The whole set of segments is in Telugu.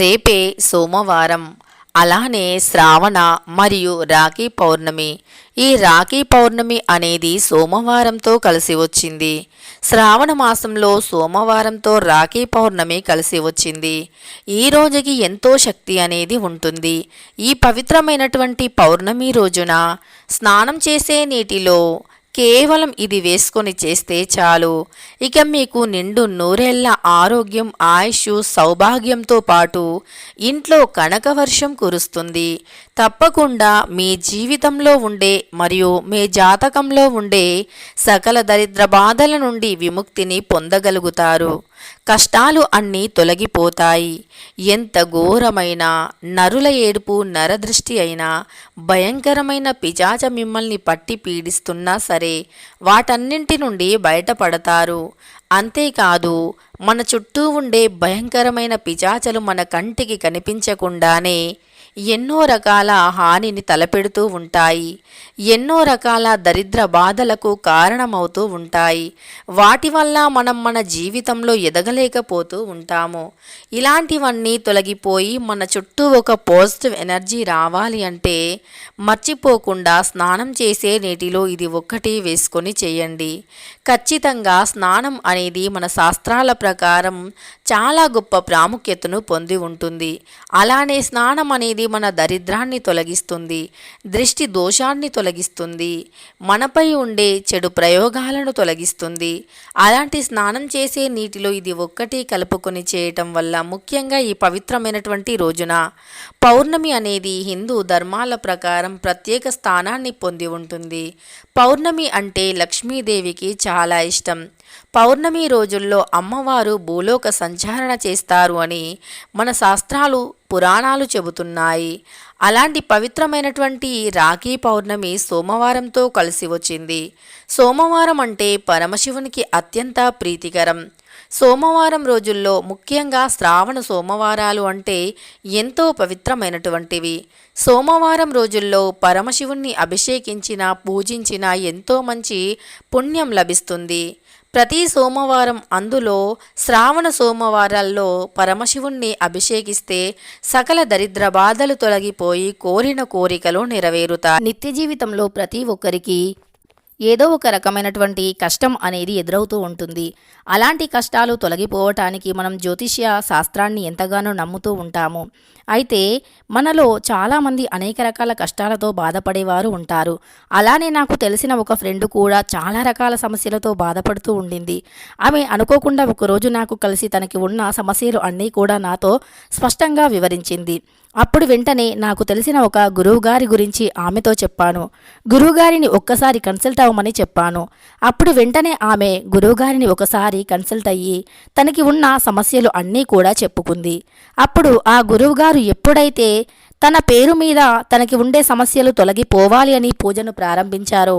రేపే సోమవారం. అలానే శ్రావణ మరియు రాఖీ పౌర్ణమి. ఈ రాఖీ పౌర్ణమి అనేది సోమవారంతో కలిసి వచ్చింది. శ్రావణ మాసంలో సోమవారంతో రాఖీ పౌర్ణమి కలిసి వచ్చింది. ఈ రోజుకి ఎంతో శక్తి అనేది ఉంటుంది. ఈ పవిత్రమైనటువంటి పౌర్ణమి రోజున స్నానం చేసే నీటిలో కేవలం ఇది వేసుకొని చేస్తే చాలు. ఇక మీకు నిండు నూరేళ్ళ ఆరోగ్యం ఆయుష్ సౌభాగ్యంతో పాటు ఇంట్లో కనకవర్షం కురుస్తుంది. తప్పకుండా మీ జీవితంలో ఉండే మరియు మీ జాతకంలో ఉండే సకల దరిద్ర బాధల నుండి విముక్తిని పొందగలుగుతారు. కష్టాలు అన్నీ తొలగిపోతాయి. ఎంత ఘోరమైన నరుల ఏడుపు నరదృష్టి అయినా భయంకరమైన పిజాజ మిమ్మల్ని పట్టి పీడిస్తున్నా సరే వాటన్నింటి నుండి బయటపడతారు. అంతేకాదు మన చుట్టూ ఉండే భయంకరమైన పిజాచలు మన కంటికి కనిపించకుండానే ఎన్నో రకాల హానిని తలపెడుతూ ఉంటాయి. ఎన్నో రకాల దరిద్ర బాధలకు కారణమవుతూ ఉంటాయి. వాటి వల్ల మనం మన జీవితంలో ఎదగలేకపోతూ ఉంటాము. ఇలాంటివన్నీ తొలగిపోయి మన చుట్టూ ఒక పాజిటివ్ ఎనర్జీ రావాలి అంటే మర్చిపోకుండా స్నానం చేసే నీటిలో ఇది ఒక్కటి వేసుకొని చేయండి. ఖచ్చితంగా స్నానం అనేది మన శాస్త్రాల ప్రకారం చాలా గొప్ప ప్రాముఖ్యతను పొంది ఉంటుంది. అలానే స్నానం అనేది మన దరిద్రాన్ని తొలగిస్తుంది దృష్టి దోషాన్ని తొలగిస్తుంది మనపై ఉండే చెడు ప్రయోగాలను తొలగిస్తుంది. అలాంటి స్నానం చేసే నీటిలో ఇది ఒక్కటి కలుపుకొని చేయటం వల్ల ముఖ్యంగా ఈ పవిత్రమైనటువంటి రోజున పౌర్ణమి అనేది హిందూ ధర్మాల ప్రకారం ప్రత్యేక స్థానాన్ని పొంది ఉంటుంది. పౌర్ణమి అంటే లక్ష్మీదేవికి చాలా ఇష్టం. పౌర్ణమి రోజుల్లో అమ్మవారు భూలోక సంచారణ చేస్తారు అని మన శాస్త్రాలు పురాణాలు చెబుతున్నాయి. అలాంటి పవిత్రమైనటువంటి రాఖీ పౌర్ణమి సోమవారంతో కలిసి వచ్చింది. సోమవారం అంటే పరమశివునికి అత్యంత ప్రీతికరం. సోమవారం రోజుల్లో ముఖ్యంగా శ్రావణ సోమవారాలు అంటే ఎంతో పవిత్రమైనటువంటివి. సోమవారం రోజుల్లో పరమశివుణ్ణి అభిషేకించిన పూజించిన ఎంతో మంచి పుణ్యం లభిస్తుంది. ప్రతి సోమవారం అందులో శ్రావణ సోమవారాల్లో పరమశివుణ్ణి అభిషేకిస్తే సకల దరిద్ర బాధలు తొలగిపోయి కోరిన కోరికలు నెరవేరుతాయి. నిత్య జీవితంలో ప్రతి ఒక్కరికి ఏదో ఒక రకమైనటువంటి కష్టం అనేది ఎదురవుతూ ఉంటుంది. అలాంటి కష్టాలు తొలగిపోవటానికి మనం జ్యోతిష్య శాస్త్రాన్ని ఎంతగానో నమ్ముతూ ఉంటాము. అయితే మనలో చాలామంది అనేక రకాల కష్టాలతో బాధపడేవారు ఉంటారు. అలానే నాకు తెలిసిన ఒక ఫ్రెండ్ కూడా చాలా రకాల సమస్యలతో బాధపడుతూ ఉండింది. ఆమె అనుకోకుండా ఒకరోజు నాకు కలిసి తనకి ఉన్న సమస్యలు అన్నీ కూడా నాతో స్పష్టంగా వివరించింది. అప్పుడు వెంటనే నాకు తెలిసిన ఒక గురువుగారి గురించి ఆమెతో చెప్పాను. గురువుగారిని ఒక్కసారి కన్సల్ట్ అవ్వమని చెప్పాను. అప్పుడు వెంటనే ఆమె గురువుగారిని ఒకసారి కన్సల్ట్ అయ్యి తనకి ఉన్న సమస్యలు అన్నీ కూడా చెప్పుకుంది. అప్పుడు ఆ గురువుగారు ఎప్పుడైతే తన పేరు మీద తనకి ఉండే సమస్యలు తొలగిపోవాలి అని పూజను ప్రారంభించారో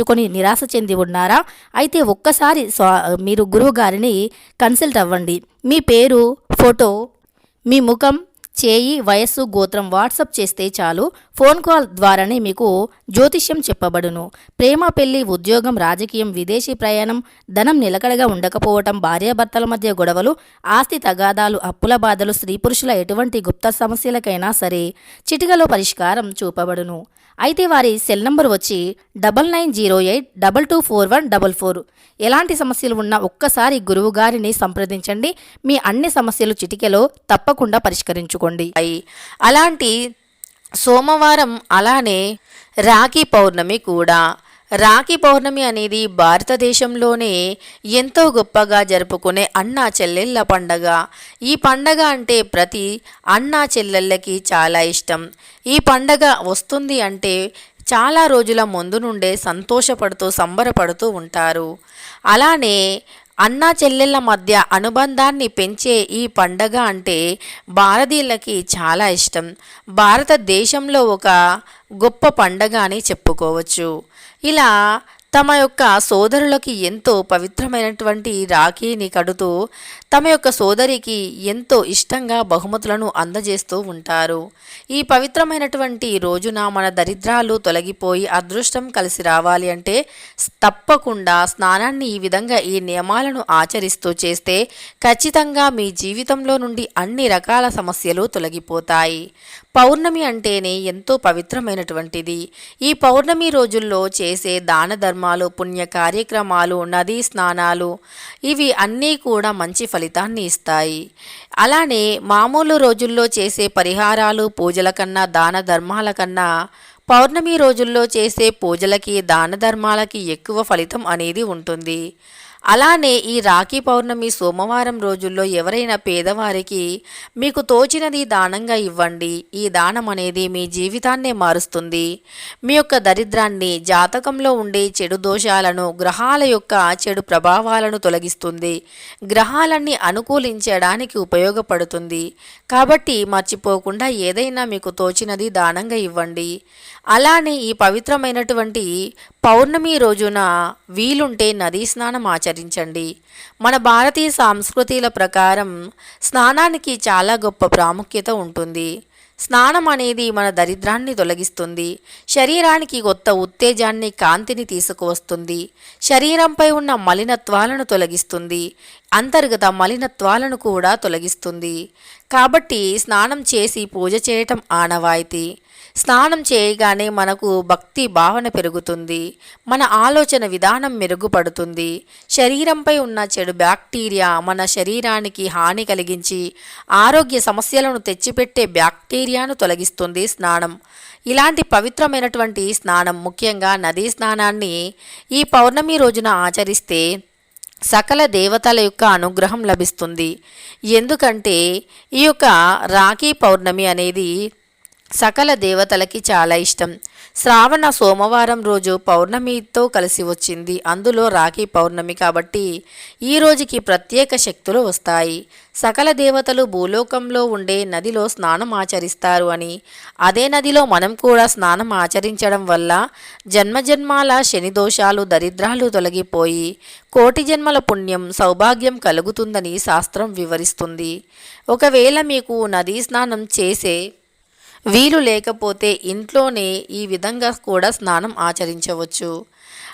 ఎంచుకొని నిరాశ చెంది ఉన్నారా? అయితే ఒక్కసారి మీరు గురువు గారిని కన్సల్ట్ అవ్వండి. మీ పేరు ఫోటో మీ ముఖం చేయి వయస్సు గోత్రం వాట్సప్ చేస్తే చాలు. ఫోన్ కాల్ ద్వారానే మీకు జ్యోతిష్యం చెప్పబడును. ప్రేమ పెళ్ళి ఉద్యోగం రాజకీయం విదేశీ ప్రయాణం ధనం నిలకడగా ఉండకపోవటం భార్యాభర్తల మధ్య గొడవలు ఆస్తి తగాదాలు అప్పుల బాధలు స్త్రీ పురుషుల ఎటువంటి గుప్త సమస్యలకైనా సరే చిటికలో పరిష్కారం చూపబడును. అయితే వారి సెల్ నంబర్ వచ్చి double nine zero eight double two four one double four. ఎలాంటి సమస్యలు ఉన్నా ఒక్కసారి గురువు గారిని సంప్రదించండి. మీ అన్ని సమస్యలు చిటికెలో తప్పకుండా పరిష్కరించుకోండి. అలాంటి సోమవారం అలానే రాఖీ పౌర్ణమి కూడా రాఖీ పౌర్ణమి అనేది భారతదేశంలోనే ఎంతో గొప్పగా జరుపుకునే అన్నా చెల్లెళ్ళ పండగ. ఈ పండగ అంటే ప్రతి అన్నా చెల్లెళ్ళకి చాలా ఇష్టం. ఈ పండగ వస్తుంది అంటే చాలా రోజుల ముందు నుండే సంతోషపడుతూ సంబరపడుతూ ఉంటారు. అలానే అన్నా చెల్లెళ్ళ మధ్య అనుబంధాన్ని పెంచే ఈ పండగ అంటే భారతీయులకి చాలా ఇష్టం. భారతదేశంలో ఒక గొప్ప పండగ అని చెప్పుకోవచ్చు. ఇలా తమ యొక్క సోదరులకి ఎంతో పవిత్రమైనటువంటి రాఖీని కడుతూ తమ యొక్క సోదరికి ఎంతో ఇష్టంగా బహుమతులను అందజేస్తూ ఉంటారు. ఈ పవిత్రమైనటువంటి రోజున మన దరిద్రాలు తొలగిపోయి అదృష్టం కలిసి రావాలి అంటే తప్పకుండా స్నానాన్ని ఈ విధంగా ఈ నియమాలను ఆచరిస్తూ చేస్తే ఖచ్చితంగా మీ జీవితంలో నుండి అన్ని రకాల సమస్యలు తొలగిపోతాయి. పౌర్ణమి అంటేనే ఎంతో పవిత్రమైనటువంటిది. ఈ పౌర్ణమి రోజుల్లో చేసే దాన కర్మాలు పుణ్య కార్యక్రమాలు నదీ స్నానాలు ఇవి అన్నీ కూడా మంచి ఫలితాన్ని ఇస్తాయి. అలానే మామూలు రోజుల్లో చేసే పరిహారాలు పూజల కన్నా దాన ధర్మాల కన్నా పౌర్ణమి రోజుల్లో చేసే పూజలకి దాన ధర్మాలకి ఎక్కువ ఫలితం అనేది ఉంటుంది. అలానే ఈ రాఖీ పౌర్ణమి సోమవారం రోజుల్లో ఎవరైనా పేదవారికి మీకు తోచినది దానంగా ఇవ్వండి. ఈ దానం అనేది మీ జీవితాన్నే మారుస్తుంది. మీ యొక్క దరిద్రాన్ని జాతకంలో ఉండే చెడు దోషాలను గ్రహాల యొక్క చెడు ప్రభావాలను తొలగిస్తుంది. గ్రహాలన్నీ అనుకూలించడానికి ఉపయోగపడుతుంది. కాబట్టి మర్చిపోకుండా ఏదైనా మీకు తోచినది దానంగా ఇవ్వండి. అలానే ఈ పవిత్రమైనటువంటి పౌర్ణమి రోజున వీలుంటే నదీ స్నానం ఆచరించండి మన భారతీయ సంస్కృతిల ప్రకారం స్నానానికి చాలా గొప్ప ప్రాముఖ్యత ఉంటుంది. స్నానం అనేది మన దరిద్రాన్ని తొలగిస్తుంది. శరీరానికి కొత్త ఉత్తేజాన్ని కాంతిని తీసుకువస్తుంది. శరీరంపై ఉన్న మలినత్వాలను తొలగిస్తుంది. అంతర్గత మలినత్వాలను కూడా తొలగిస్తుంది. కాబట్టి స్నానం చేసి పూజ చేయటం ఆనవాయితీ. స్నానం చేయగానే మనకు భక్తి భావన పెరుగుతుంది. మన ఆలోచన విధానం మెరుగుపడుతుంది. శరీరంపై ఉన్న చెడు బ్యాక్టీరియా మన శరీరానికి హాని కలిగించి ఆరోగ్య సమస్యలను తెచ్చిపెట్టే బ్యాక్టీరియాను తొలగిస్తుంది స్నానం. ఇలాంటి పవిత్రమైనటువంటి స్నానం ముఖ్యంగా నదీ స్నానాన్ని ఈ పౌర్ణమి రోజున ఆచరిస్తే సకల దేవతల యొక్క అనుగ్రహం లభిస్తుంది. ఎందుకంటే ఈ యొక్క రాఖీ పౌర్ణమి అనేది సకల దేవతలకి చాలా ఇష్టం. శ్రావణ సోమవారం రోజు పౌర్ణమితో కలిసి వచ్చింది. అందులో రాఖీ పౌర్ణమి కాబట్టి ఈ రోజుకి ప్రత్యేక శక్తులు వస్తాయి. సకల దేవతలు భూలోకంలో ఉండే నదిలో స్నానం ఆచరిస్తారు అని అదే నదిలో మనం కూడా స్నానం ఆచరించడం వల్ల జన్మజన్మాల శని దోషాలు దరిద్రాలు తొలగిపోయి కోటి జన్మల పుణ్యం సౌభాగ్యం కలుగుతుందని శాస్త్రం వివరిస్తుంది. ఒకవేళ మీకు నదీ స్నానం చేసే వీలు లేకపోతే ఇంట్లోనే ఈ విధంగా కూడా స్నానం ఆచరించవచ్చు.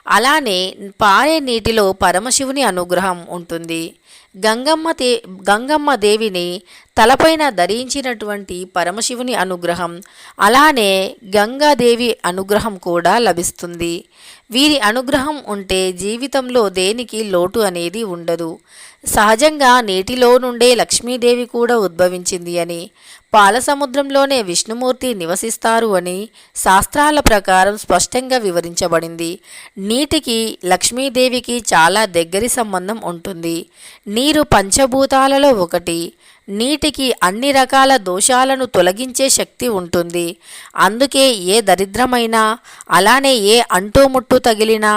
అలానే పారే నీటిలో పరమశివుని అనుగ్రహం ఉంటుంది. గంగమ్మ దే గంగమ్మ దేవిని తలపైన ధరించినటువంటి పరమశివుని అనుగ్రహం అలానే గంగాదేవి అనుగ్రహం కూడా లభిస్తుంది. వీరి అనుగ్రహం ఉంటే జీవితంలో దేనికి లోటు అనేది ఉండదు. సహజంగా నీటిలో నుండే లక్ష్మీదేవి కూడా ఉద్భవించింది అని పాలసముద్రంలోనే విష్ణుమూర్తి నివసిస్తారు అని శాస్త్రాల ప్రకారం స్పష్టంగా వివరించబడింది. నీటికి లక్ష్మీదేవికి చాలా దగ్గరి సంబంధం ఉంటుంది. నీరు పంచభూతాలలో ఒకటి. నీటికి అన్ని రకాల దోషాలను తొలగించే శక్తి ఉంటుంది. అందుకే ఏ దరిద్రమైనా అలానే ఏ అంటుముట్టు తగిలినా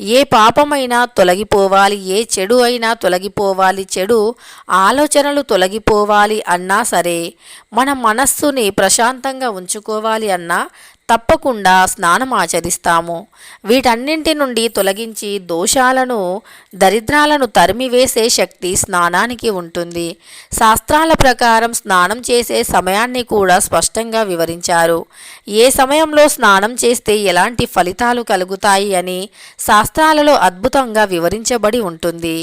ఏ పాపమైనా తొలగిపోవాలి ఏ చెడు అయినా తొలగిపోవాలి చెడు ఆలోచనలు తొలగిపోవాలి అన్నా సరే మన మనస్సుని ప్రశాంతంగా ఉంచుకోవాలి అన్నా తప్పకుండా స్నానం ఆచరిస్తాము. వీటన్నింటి నుండి తొలగించి దోషాలను దరిద్రాలను తరిమివేసే శక్తి స్నానానికి ఉంటుంది. శాస్త్రాల ప్రకారం స్నానం చేసే సమయాన్ని కూడా స్పష్టంగా వివరించారు. ఏ సమయంలో స్నానం చేస్తే ఎలాంటి ఫలితాలు కలుగుతాయి అని శాస్త్రాలలో అద్భుతంగా వివరించబడి ఉంటుంది.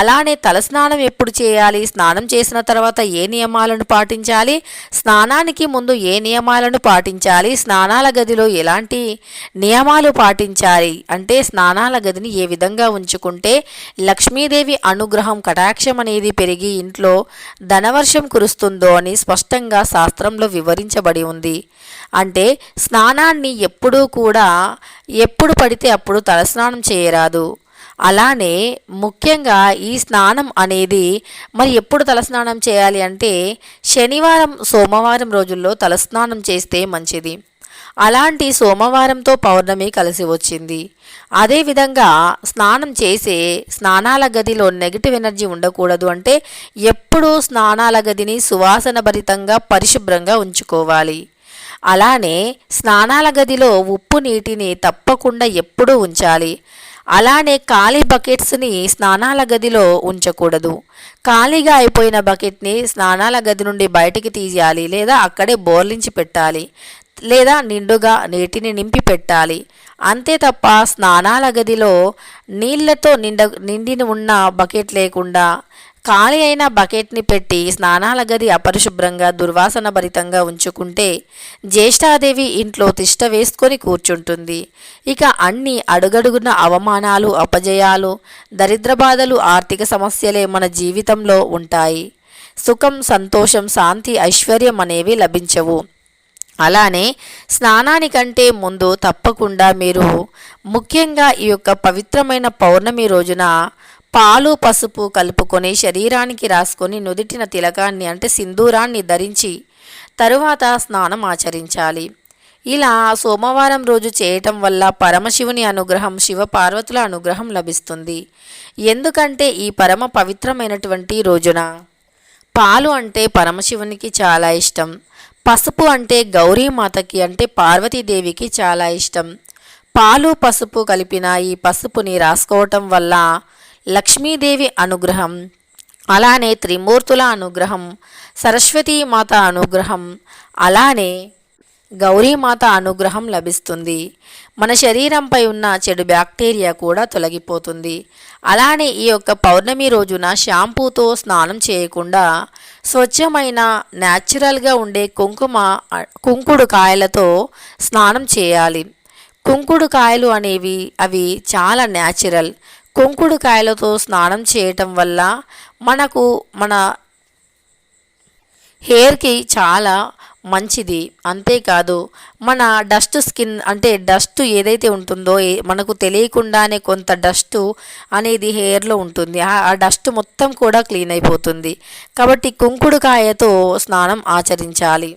అలానే తలస్నానం ఎప్పుడు చేయాలి స్నానం చేసిన తర్వాత ఏ నియమాలను పాటించాలి స్నానానికి ముందు ఏ నియమాలను పాటించాలి స్నానాల గదిలో ఎలాంటి నియమాలు పాటించాలి? అంటే స్నానాల గదిని ఏ విధంగా ఉంచుకుంటే లక్ష్మీదేవి అనుగ్రహం కటాక్షం అనేది పెరిగి ఇంట్లో ధనవర్షం కురుస్తుందో అని స్పష్టంగా శాస్త్రంలో వివరించబడి ఉంది. అంటే స్నానాన్ని ఎప్పుడూ కూడా ఎప్పుడు పడితే అప్పుడు తలస్నానం చేయరాదు. అలానే ముఖ్యంగా ఈ స్నానం అనేది మరి ఎప్పుడు తలస్నానం చేయాలి అంటే శనివారం సోమవారం రోజుల్లో తలస్నానం చేస్తే మంచిది. అలాంటి సోమవారంతో పౌర్ణమి కలిసి వచ్చింది. అదేవిధంగా స్నానం చేసే స్నానాల గదిలో నెగిటివ్ ఎనర్జీ ఉండకూడదు అంటే ఎప్పుడూ స్నానాల గదిని సువాసన భరితంగా పరిశుభ్రంగా ఉంచుకోవాలి. అలానే స్నానాల గదిలో ఉప్పు నీటిని తప్పకుండా ఎప్పుడూ ఉంచాలి. అలానే ఖాళీ బకెట్స్ని స్నానాల గదిలో ఉంచకూడదు. ఖాళీగా అయిపోయిన బకెట్ని స్నానాల గది నుండి బయటికి తీయాలి లేదా అక్కడే బోర్లించి పెట్టాలి. లేదా నిండుగా నీటిని నింపి పెట్టాలి అంతే తప్ప స్నానాల గదిలో నీళ్ళతో నిండ నిండిన ఉన్న బకెట్ లేకుండా ఖాళీ అయిన బకెట్ని పెట్టి స్నానాల గది అపరిశుభ్రంగా దుర్వాసన భరితంగా ఉంచుకుంటే జ్యేష్ఠాదేవి ఇంట్లో తిష్ట వేసుకొని కూర్చుంటుంది. ఇక అన్ని అడుగడుగున అవమానాలు అపజయాలు దరిద్ర బాధలు ఆర్థిక సమస్యలే మన జీవితంలో ఉంటాయి. సుఖం సంతోషం శాంతి ఐశ్వర్యం అనేవి లభించవు. అలానే స్నానానికంటే ముందు తప్పకుండా మీరు ముఖ్యంగా ఈ యొక్క పవిత్రమైన పౌర్ణమి రోజున పాలు పసుపు కలుపుకొని శరీరానికి రాసుకొని నుదిటిన తిలకాన్ని అంటే సింధూరాన్ని ధరించి తరువాత స్నానం ఆచరించాలి. ఇలా సోమవారం రోజు చేయటం వల్ల పరమశివుని అనుగ్రహం శివ పార్వతుల అనుగ్రహం లభిస్తుంది. ఎందుకంటే ఈ పరమ పవిత్రమైనటువంటి రోజున పాలు అంటే పరమశివునికి చాలా ఇష్టం. పసుపు అంటే గౌరీమాతకి అంటే పార్వతీదేవికి చాలా ఇష్టం. పాలు పసుపు కలిపిన ఈ పసుపుని రాసుకోవటం వల్ల లక్ష్మీదేవి అనుగ్రహం అలానే త్రిమూర్తుల అనుగ్రహం సరస్వతీమాత అనుగ్రహం అలానే గౌరీమాత అనుగ్రహం లభిస్తుంది. మన శరీరంపై ఉన్న చెడు బ్యాక్టీరియా కూడా తొలగిపోతుంది. అలానే ఈ యొక్క పౌర్ణమి రోజున షాంపూతో స్నానం చేయకుండా స్వచ్ఛమైన న్యాచురల్గా ఉండే కుంకుమ కుంకుడు కాయలతో స్నానం చేయాలి. కుంకుడు కాయలు అనేవి అవి చాలా న్యాచురల్. కుంకుడు కాయలతో స్నానం చేయటం వల్ల మనకు మన హెయిర్కి చాలా మంచిది. అంతేకాదు మన డస్ట్ స్కిన్ అంటే డస్ట్ ఏదైతే ఉంటుందో మనకు తెలియకుండానే కొంత డస్ట్ అనేది హెయిర్లో ఉంటుంది. ఆ డస్ట్ మొత్తం కూడా క్లీన్ అయిపోతుంది. కాబట్టి కుంకుడుకాయతో స్నానం ఆచరించాలి.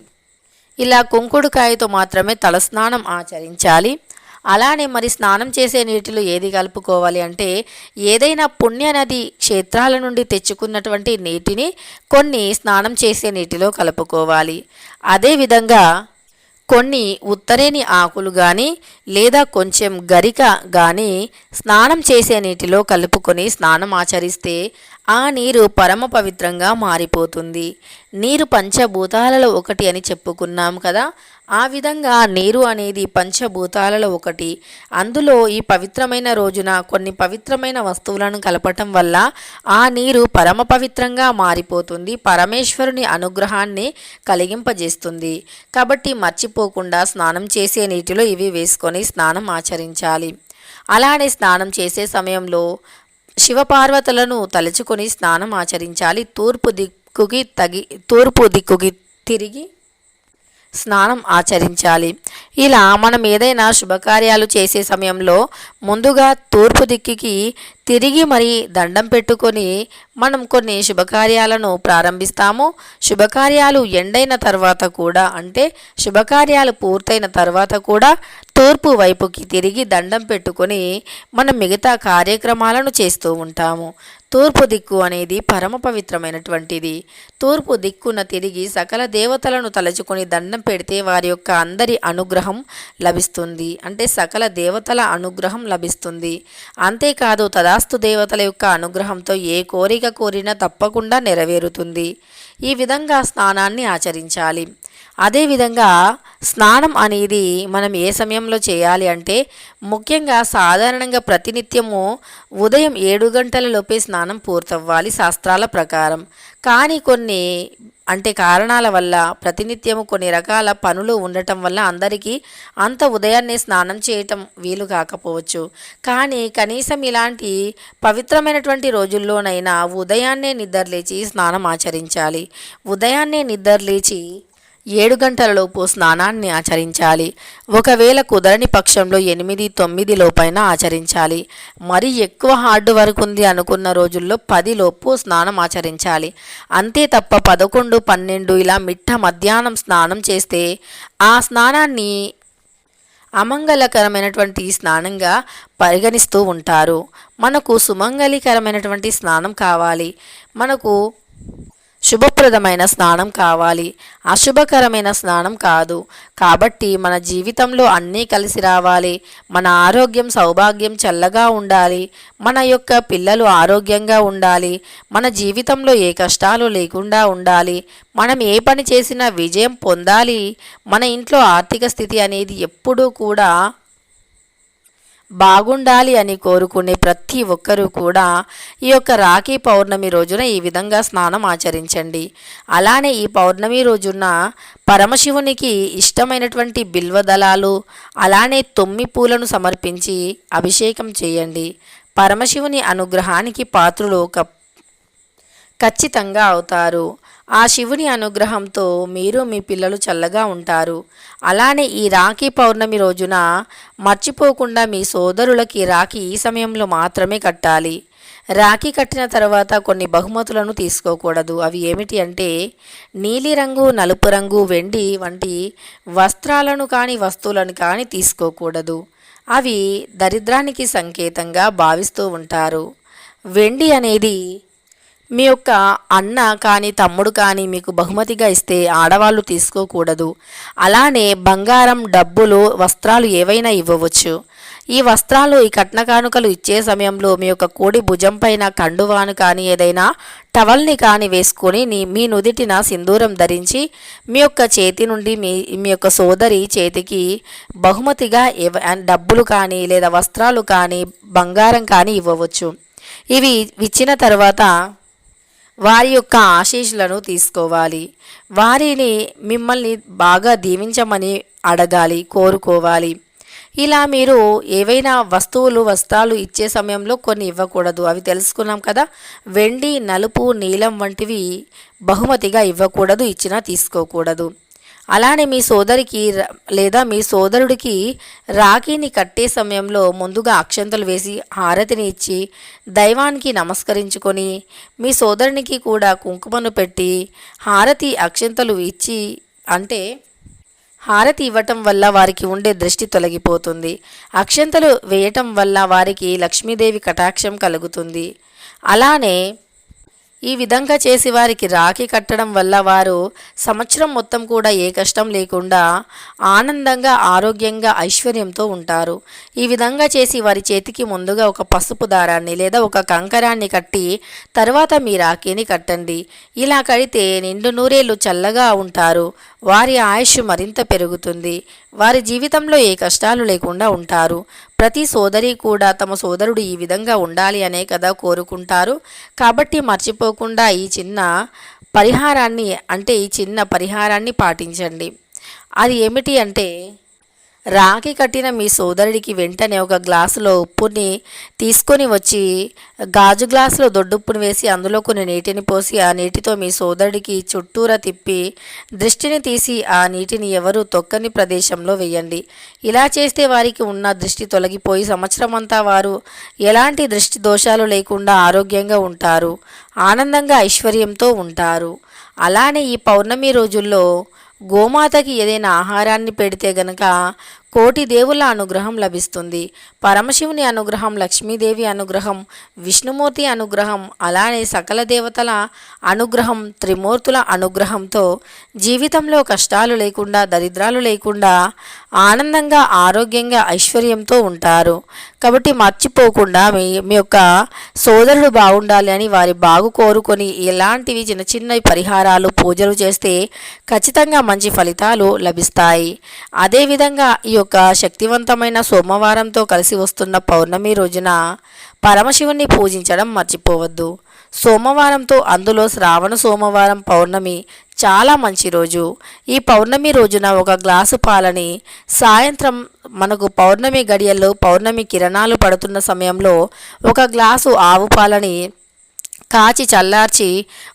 ఇలా కుంకుడుకాయతో మాత్రమే తలస్నానం ఆచరించాలి. అలానే మరి స్నానం చేసే నీటిలో ఏది కలుపుకోవాలి అంటే ఏదైనా పుణ్య నది క్షేత్రాల నుండి తెచ్చుకున్నటువంటి నీటిని కొన్ని స్నానం చేసే నీటిలో కలుపుకోవాలి. అదేవిధంగా కొన్ని ఉత్తరేని ఆకులు కానీ లేదా కొంచెం గరిక కానీ స్నానం చేసే నీటిలో కలుపుకొని స్నానం ఆచరిస్తే ఆ నీరు పరమ పవిత్రంగా మారిపోతుంది. నీరు పంచభూతాలలో ఒకటి అని చెప్పుకున్నాం కదా ఆ విధంగా నీరు అనేది పంచభూతాలలో ఒకటి. అందులో ఈ పవిత్రమైన రోజున కొన్ని పవిత్రమైన వస్తువులను కలపటం వల్ల ఆ నీరు పరమ పవిత్రంగా మారిపోతుంది పరమేశ్వరుని అనుగ్రహాన్ని కలిగింపజేస్తుంది. కాబట్టి మర్చిపోకుండా స్నానం చేసే నీటిలో ఇవి వేసుకొని స్నానం ఆచరించాలి. అలానే స్నానం చేసే సమయంలో శివపార్వతులను తలుచుకొని స్నానం ఆచరించాలి. తూర్పు దిక్కుకి తగి తూర్పు దిక్కుకి తిరిగి స్నానం ఆచరించాలి. ఇలా మనం ఏదైనా శుభకార్యాలు చేసే సమయంలో ముందుగా తూర్పు దిక్కికి తిరిగి మరి దండం పెట్టుకొని మనం కొన్ని శుభకార్యాలను ప్రారంభిస్తాము. శుభకార్యాలు ఎండైన తర్వాత కూడా అంటే శుభకార్యాలు పూర్తయిన తర్వాత కూడా తూర్పు వైపుకి తిరిగి దండం పెట్టుకొని మనం మిగతా కార్యక్రమాలను చేస్తూ ఉంటాము. తూర్పు దిక్కు అనేది పరమ పవిత్రమైనటువంటిది. తూర్పు దిక్కున తిరిగి సకల దేవతలను తలుచుకొని దండం పెడితే వారి యొక్క అందరి అనుగ్రహం లభిస్తుంది. అంటే సకల దేవతల అనుగ్రహం లభిస్తుంది. అంతేకాదు తదా తదాస్తు దేవతల యొక్క అనుగ్రహంతో ఏ కోరిక కోరినా తప్పకుండా నెరవేరుతుంది. ఈ విధంగా స్నానాన్ని ఆచరించాలి. అదేవిధంగా స్నానం అనేది మనం ఏ సమయంలో చేయాలి అంటే ముఖ్యంగా సాధారణంగా ప్రతినిత్యము ఉదయం ఏడు గంటలలోపే స్నానం పూర్తవ్వాలి శాస్త్రాల ప్రకారం. కానీ కొన్ని అంటే కారణాల వల్ల ప్రతినిత్యము కొన్ని రకాల పనులు ఉండటం వల్ల అందరికీ అంత ఉదయాన్నే స్నానం చేయటం వీలు కాకపోవచ్చు. కానీ కనీసం ఇలాంటి పవిత్రమైనటువంటి రోజుల్లోనైనా ఉదయాన్నే నిద్రలేచి స్నానం ఆచరించాలి. ఉదయాన్నే నిద్రలేచి ఏడు గంటలలోపు స్నానాన్ని ఆచరించాలి. ఒకవేళ కుదరని పక్షంలో ఎనిమిది తొమ్మిది లోపైన ఆచరించాలి. మరి ఎక్కువ హార్డ్ వర్క్ ఉంది అనుకున్న రోజుల్లో పది లోపు స్నానం ఆచరించాలి. అంతే తప్ప పదకొండు పన్నెండు ఇలా మిట్ట మధ్యాహ్నం స్నానం చేస్తే ఆ స్నానాన్ని అమంగళకరమైనటువంటి స్నానంగా పరిగణిస్తూ ఉంటారు. మనకు సుమంగళికరమైనటువంటి స్నానం కావాలి. మనకు శుభప్రదమైన స్నానం కావాలి. అశుభకరమైన స్నానం కాదు. కాబట్టి మన జీవితంలో అన్నీ కలిసి రావాలి. మన ఆరోగ్యం సౌభాగ్యం చల్లగా ఉండాలి. మన యొక్క పిల్లలు ఆరోగ్యంగా ఉండాలి. మన జీవితంలో ఏ కష్టాలు లేకుండా ఉండాలి. మనం ఏ పని చేసినా విజయం పొందాలి. మన ఇంట్లో ఆర్థిక స్థితి అనేది ఎప్పుడూ కూడా బాగుండాలి అని కోరుకునే ప్రతి ఒక్కరూ కూడా ఈ యొక్క రాఖీ పౌర్ణమి రోజున ఈ విధంగా స్నానం ఆచరించండి. అలానే ఈ పౌర్ణమి రోజున పరమశివునికి ఇష్టమైనటువంటి బిల్వదళాలు అలానే తొమ్మి పూలను సమర్పించి అభిషేకం చేయండి. పరమశివుని అనుగ్రహానికి పాత్రులు ఒక ఖచ్చితంగా అవుతారు. ఆ శివుని అనుగ్రహంతో మీరు మీ పిల్లలు చల్లగా ఉంటారు. అలానే ఈ రాఖీ పౌర్ణమి రోజున మర్చిపోకుండా మీ సోదరులకి రాఖీ ఈ సమయంలో మాత్రమే కట్టాలి. రాఖీ కట్టిన తర్వాత కొన్ని బహుమతులను తీసుకోకూడదు. అవి ఏమిటి అంటే నీలిరంగు నలుపు రంగు వెండి వంటి వస్త్రాలను కానీ వస్తువులను కానీ తీసుకోకూడదు. అవి దరిద్రానికి సంకేతంగా భావిస్తూ ఉంటారు. వెండి అనేది మీ యొక్క అన్న కానీ తమ్ముడు కానీ మీకు బహుమతిగా ఇస్తే ఆడవాళ్ళు తీసుకోకూడదు. అలానే బంగారం డబ్బులు వస్త్రాలు ఏవైనా ఇవ్వవచ్చు. ఈ వస్త్రాలు ఈ కట్న కానుకలు ఇచ్చే సమయంలో మీ యొక్క కోడి భుజం పైన కండువాను కానీ ఏదైనా టవల్ని కానీ వేసుకొని మీ నుదిటిన సింధూరం ధరించి మీ యొక్క చేతి నుండి మీ మీ యొక్క సోదరి చేతికి బహుమతిగా ఎవ- డబ్బులు కానీ లేదా వస్త్రాలు కానీ బంగారం కానీ ఇవ్వవచ్చు. ఇవి ఇచ్చిన తర్వాత వారి యొక్క ఆశీస్సులను తీసుకోవాలి. వారిని మిమ్మల్ని బాగా దీవించమని అడగాలి కోరుకోవాలి. ఇలా మీరు ఏవైనా వస్తువులు వస్త్రాలు ఇచ్చే సమయంలో కొన్ని ఇవ్వకూడదు. అవి తెలుసుకున్నాం కదా? వెండి నలుపు నీలం వంటివి బహుమతిగా ఇవ్వకూడదు ఇచ్చినా తీసుకోకూడదు. అలానే మీ సోదరికి లేదా మీ సోదరుడికి రాఖీని కట్టే సమయంలో ముందుగా అక్షంతలు వేసి హారతిని ఇచ్చి దైవానికి నమస్కరించుకొని మీ సోదరునికి కూడా కుంకుమను పెట్టి హారతి అక్షంతలు ఇచ్చి అంటే హారతి ఇవ్వటం వల్ల వారికి ఉండే దృష్టి తొలగిపోతుంది. అక్షంతలు వేయటం వల్ల వారికి లక్ష్మీదేవి కటాక్షం కలుగుతుంది. అలానే ఈ విధంగా చేసి వారికి రాఖీ కట్టడం వల్ల వారు సంవత్సరం మొత్తం కూడా ఏ కష్టం లేకుండా ఆనందంగా ఆరోగ్యంగా ఐశ్వర్యంతో ఉంటారు. ఈ విధంగా చేసి వారి చేతికి ముందుగా ఒక పసుపు దారాన్ని లేదా ఒక కంకరాన్ని కట్టి తర్వాత మీ రాఖీని కట్టండి. ఇలా కడితే నిండు నూరేళ్ళు చల్లగా ఉంటారు. వారి ఆయుష్ మరింత పెరుగుతుంది. వారి జీవితంలో ఏ కష్టాలు లేకుండా ఉంటారు. ప్రతి సోదరి కూడా తమ సోదరుడు ఈ విధంగా ఉండాలి అనే కదా కోరుకుంటారు. కాబట్టి మర్చిపోకుండా ఈ చిన్న పరిహారాన్ని అంటే ఈ చిన్న పరిహారాన్ని పాటించండి. అది ఏమిటి అంటే రాఖీ కట్టిన మీ సోదరుడికి వెంటనే ఒక గ్లాసులో ఉప్పుని తీసుకొని వచ్చి గాజు గ్లాసులో దొడ్డుప్పుని వేసి అందులో కొన్ని నీటిని పోసి ఆ నీటితో మీ సోదరుడికి చుట్టూరా తిప్పి దృష్టిని తీసి ఆ నీటిని ఎవరు తొక్కని ప్రదేశంలో వేయండి. ఇలా చేస్తే వారికి ఉన్న దృష్టి తొలగిపోయి సంవత్సరం అంతా వారు ఎలాంటి దృష్టి దోషాలు లేకుండా ఆరోగ్యంగా ఉంటారు ఆనందంగా ఐశ్వర్యంతో ఉంటారు. అలానే ఈ పౌర్ణమి రోజుల్లో గోమాతకి ఏదైనా ఆహారాన్ని పెడితే గనక కోటి దేవుళ్ళ అనుగ్రహం లభిస్తుంది. పరమశివుని అనుగ్రహం లక్ష్మీదేవి అనుగ్రహం విష్ణుమూర్తి అనుగ్రహం అలానే సకల దేవతల అనుగ్రహం త్రిమూర్తుల అనుగ్రహంతో జీవితంలో కష్టాలు లేకుండా దరిద్రాలు లేకుండా ఆనందంగా ఆరోగ్యంగా ఐశ్వర్యంతో ఉంటారు. కాబట్టి మర్చిపోకుండా మీ మీ యొక్క సోదరుడు బాగుండాలి అని వారి బాగు కోరుకొని ఇలాంటివి చిన్న చిన్న పరిహారాలు పూజలు చేస్తే ఖచ్చితంగా మంచి ఫలితాలు లభిస్తాయి. అదేవిధంగా ఈ యొక్క శక్తివంతమైన సోమవారంతో కలిసి వస్తున్న పౌర్ణమి రోజున పరమశివుని పూజించడం మర్చిపోవద్దు. సోమవారంతో అందులో శ్రావణ సోమవారం పౌర్ణమి చాలా మంచి రోజు. ఈ పౌర్ణమి రోజున ఒక గ్లాసు పాలని సాయంత్రం మనకు పౌర్ణమి గడియల్లో పౌర్ణమి కిరణాలు పడుతున్న సమయంలో ఒక గ్లాసు ఆవు పాలని కాచి చల్లార్చి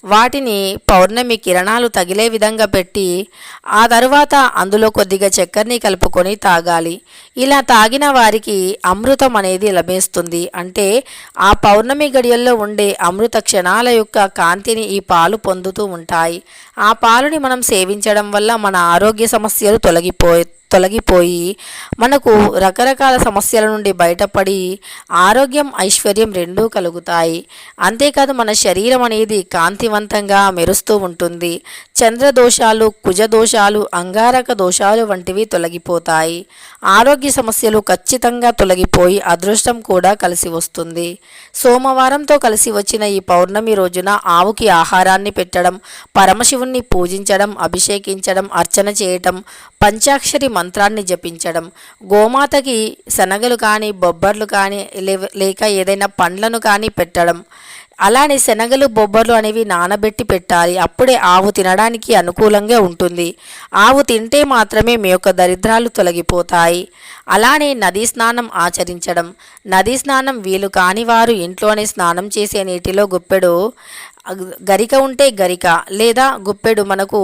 వాటిని పౌర్ణమి కిరణాలు తగిలే విధంగా పెట్టి ఆ తరువాత అందులో కొద్దిగా చక్కెరని కలుపుకొని తాగాలి. ఇలా తాగిన వారికి అమృతం అనేది లభిస్తుంది. అంటే ఆ పౌర్ణమి గడియల్లో ఉండే అమృత క్షణాల యొక్క కాంతిని ఈ పాలు పొందుతూ ఉంటాయి. ఆ పాలుని మనం సేవించడం వల్ల మన ఆరోగ్య సమస్యలు తొలగిపోయి తొలగిపోయి మనకు రకరకాల సమస్యల నుండి బయటపడి ఆరోగ్యం ఐశ్వర్యం రెండూ కలుగుతాయి. అంతేకాదు మన శరీరం అనేది కాంతివంతంగా మెరుస్తూ ఉంటుంది. చంద్ర దోషాలు కుజ దోషాలు అంగారక దోషాలు వంటివి తొలగిపోతాయి. ఆరోగ్య సమస్యలు ఖచ్చితంగా తొలగిపోయి అదృష్టం కూడా కలిసి వస్తుంది. సోమవారంతో కలిసి వచ్చిన ఈ పౌర్ణమి రోజున ఆవుకి ఆహారాన్ని పెట్టడం పరమశివ దేవుణ్ణి పూజించడం అభిషేకించడం అర్చన చేయటం పంచాక్షరి మంత్రాన్ని జపించడం. గోమాతకి శనగలు కానీ బొబ్బర్లు కానీ లేక ఏదైనా పండ్లను కానీ పెట్టడం. అలానే శనగలు బొబ్బర్లు అనేవి నానబెట్టి పెట్టాలి. అప్పుడే ఆవు తినడానికి అనుకూలంగా ఉంటుంది. ఆవు తింటే మాత్రమే మీ యొక్క దరిద్రాలు తొలగిపోతాయి. అలానే నదీ స్నానం ఆచరించడం. నదీ స్నానం వీలు కాని వారు ఇంట్లోనే స్నానం చేసే నీటిలో గుప్పెడు గరిక ఉంటే గరిక లేదా గుప్పెడు మనకు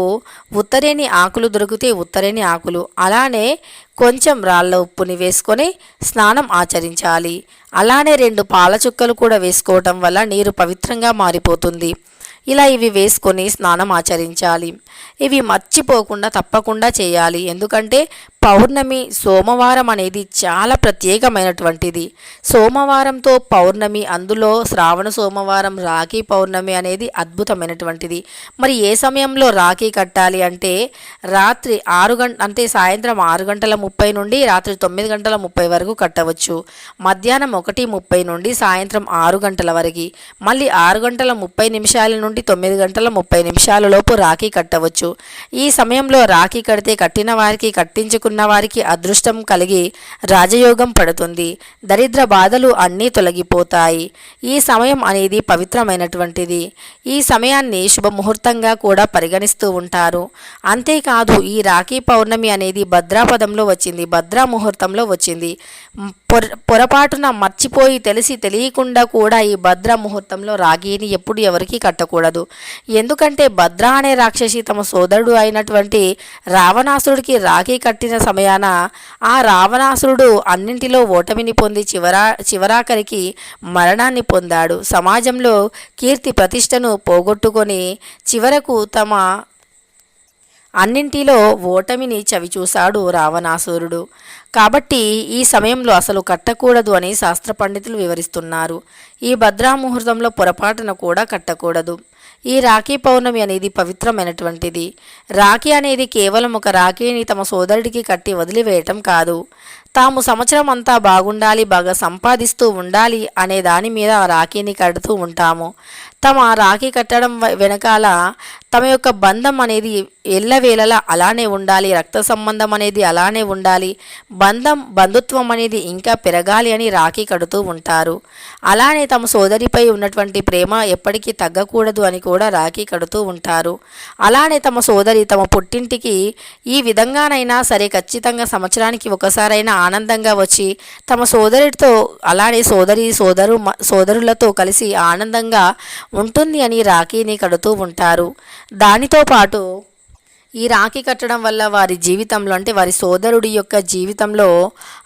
ఉత్తరేని ఆకులు దొరికితే ఉత్తరేని ఆకులు అలానే కొంచెం రాళ్ళ ఉప్పుని వేసుకొని స్నానం ఆచరించాలి. అలానే రెండు పాల చుక్కలు కూడా వేసుకోవటం వల్ల నీరు పవిత్రంగా మారిపోతుంది. ఇలా ఇవి వేసుకొని స్నానం ఆచరించాలి. ఇవి మర్చిపోకుండా తప్పకుండా చేయాలి. ఎందుకంటే పౌర్ణమి సోమవారం అనేది చాలా ప్రత్యేకమైనటువంటిది. సోమవారంతో పౌర్ణమి అందులో శ్రావణ సోమవారం రాఖీ పౌర్ణమి అనేది అద్భుతమైనటువంటిది. మరి ఏ సమయంలో రాఖీ కట్టాలి అంటే రాత్రి ఆరు గంట అంటే సాయంత్రం ఆరు గంటల ముప్పై నుండి రాత్రి తొమ్మిది గంటల ముప్పై వరకు కట్టవచ్చు. మధ్యాహ్నం ఒకటి ముప్పై నుండి సాయంత్రం ఆరు గంటల వరకు. మళ్ళీ ఆరు గంటల ముప్పై నిమిషాల నుండి తొమ్మిది గంటల ముప్పై నిమిషాల లోపు రాఖీ కట్టవచ్చు. ఈ సమయంలో రాఖీ కడితే కట్టిన వారికి కట్టించుకు కట్టించుకున్న వారికి అదృష్టం కలిగి రాజయోగం పడుతుంది. దరిద్ర బాధలు అన్నీ తొలగిపోతాయి. ఈ సమయం అనేది పవిత్రమైనటువంటిది. ఈ సమయాన్ని శుభముహూర్తంగా కూడా పరిగణిస్తూ ఉంటారు. అంతేకాదు ఈ రాఖీ పౌర్ణమి అనేది భద్రాపదంలో వచ్చింది. భద్రా ముహూర్తంలో వచ్చింది. పొర పొరపాటున మర్చిపోయి తెలిసి తెలియకుండా కూడా ఈ భద్ర ముహూర్తంలో రాఖీని ఎప్పుడు ఎవరికి కట్టకూడదు. ఎందుకంటే భద్ర అనే రాక్షసి తమ సోదరుడు అయినటువంటి రావణాసుడికి రాఖీ కట్టిన సమయాన ఆ రావణాసురుడు అన్నింటిలో ఓటమిని పొంది చివరా చివరాఖరికి మరణాన్ని పొందాడు. సమాజంలో కీర్తి ప్రతిష్టను పోగొట్టుకొని చివరకు తమ అన్నింటిలో ఓటమిని చవిచూశాడు రావణాసురుడు. కాబట్టి ఈ సమయంలో అసలు కట్టకూడదు అని శాస్త్ర పండితులు వివరిస్తున్నారు. ఈ భద్రా ముహూర్తంలో పొరపాటున కూడా కట్టకూడదు. ఈ రాఖీ పౌర్ణమి అనేది పవిత్రమైనటువంటిది. రాఖీ అనేది కేవలం ఒక రాఖీని తమ సోదరుడికి కట్టి వదిలివేయటం కాదు. తాము సంవత్సరం అంతా బాగుండాలి బాగా సంపాదిస్తూ ఉండాలి అనే దాని మీద ఆ రాఖీని కడుతూ ఉంటాము. తమ రాఖీ కట్టడం వెనకాల తమ యొక్క బంధం అనేది ఎల్లవేళలా అలానే ఉండాలి రక్త సంబంధం అనేది అలానే ఉండాలి బంధం బంధుత్వం అనేది ఇంకా పెరగాలి అని రాఖీ కడుతూ ఉంటారు. అలానే తమ సోదరిపై ఉన్నటువంటి ప్రేమ ఎప్పటికీ తగ్గకూడదు అని కూడా రాఖీ కడుతూ ఉంటారు. అలానే తమ సోదరి తమ పుట్టింటికి ఈ విధంగానైనా సరే ఖచ్చితంగా సంవత్సరానికి ఒకసారైనా ఆనందంగా వచ్చి తమ సోదరితో అలానే సోదరి సోదరు మ- సోదరులతో కలిసి ఆనందంగా ఉంటుంది అని రాఖీని కడుతూ ఉంటారు. దానితో పాటు ఈ రాఖీ కట్టడం వల్ల వారి జీవితంలో అంటే వారి సోదరుడి యొక్క జీవితంలో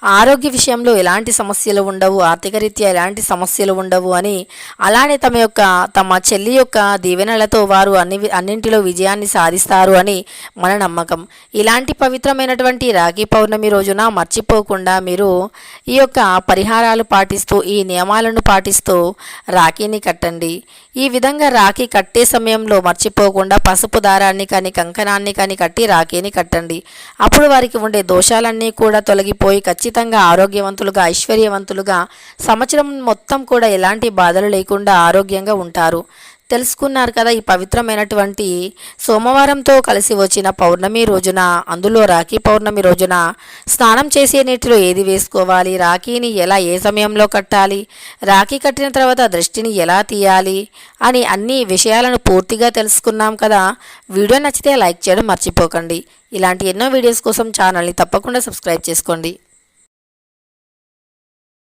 ఆరోగ్య విషయంలో ఎలాంటి సమస్యలు ఉండవు ఆర్థిక రీత్యా ఎలాంటి సమస్యలు ఉండవు అని అలానే తమ యొక్క తమ చెల్లి యొక్క దీవెనలతో వారు అన్ని అన్నింటిలో విజయాన్ని సాధిస్తారు అని మన నమ్మకం. ఇలాంటి పవిత్రమైనటువంటి రాఖీ పౌర్ణమి రోజున మర్చిపోకుండా మీరు ఈ యొక్క పరిహారాలు పాటిస్తూ ఈ నియమాలను పాటిస్తూ రాఖీని కట్టండి. ఈ విధంగా రాఖీ కట్టే సమయంలో మర్చిపోకుండా పసుపు దారాన్ని కానీ కంకణాన్ని కానీ కట్టి రాఖీని కట్టండి. అప్పుడు వారికి ఉండే దోషాలన్నీ కూడా తొలగిపోయి ఖచ్చితంగా ఆరోగ్యవంతులుగా ఐశ్వర్యవంతులుగా సంవత్సరం మొత్తం కూడా ఎలాంటి బాధలు లేకుండా ఆరోగ్యంగా ఉంటారు. తెలుసుకున్నారు కదా ఈ పవిత్రమైనటువంటి సోమవారంతో కలిసి వచ్చిన పౌర్ణమి రోజున అందులో రాఖీ పౌర్ణమి రోజున స్నానం చేసే నీటిలో ఏది వేసుకోవాలి? రాఖీని ఎలా ఏ సమయంలో కట్టాలి? రాఖీ కట్టిన తర్వాత దృష్టిని ఎలా తీయాలి? అని అన్ని విషయాలను పూర్తిగా తెలుసుకున్నాం కదా. వీడియో నచ్చితే లైక్ చేయడం మర్చిపోకండి. ఇలాంటి ఎన్నో వీడియోస్ కోసం ఛానల్ని తప్పకుండా సబ్స్క్రైబ్ చేసుకోండి.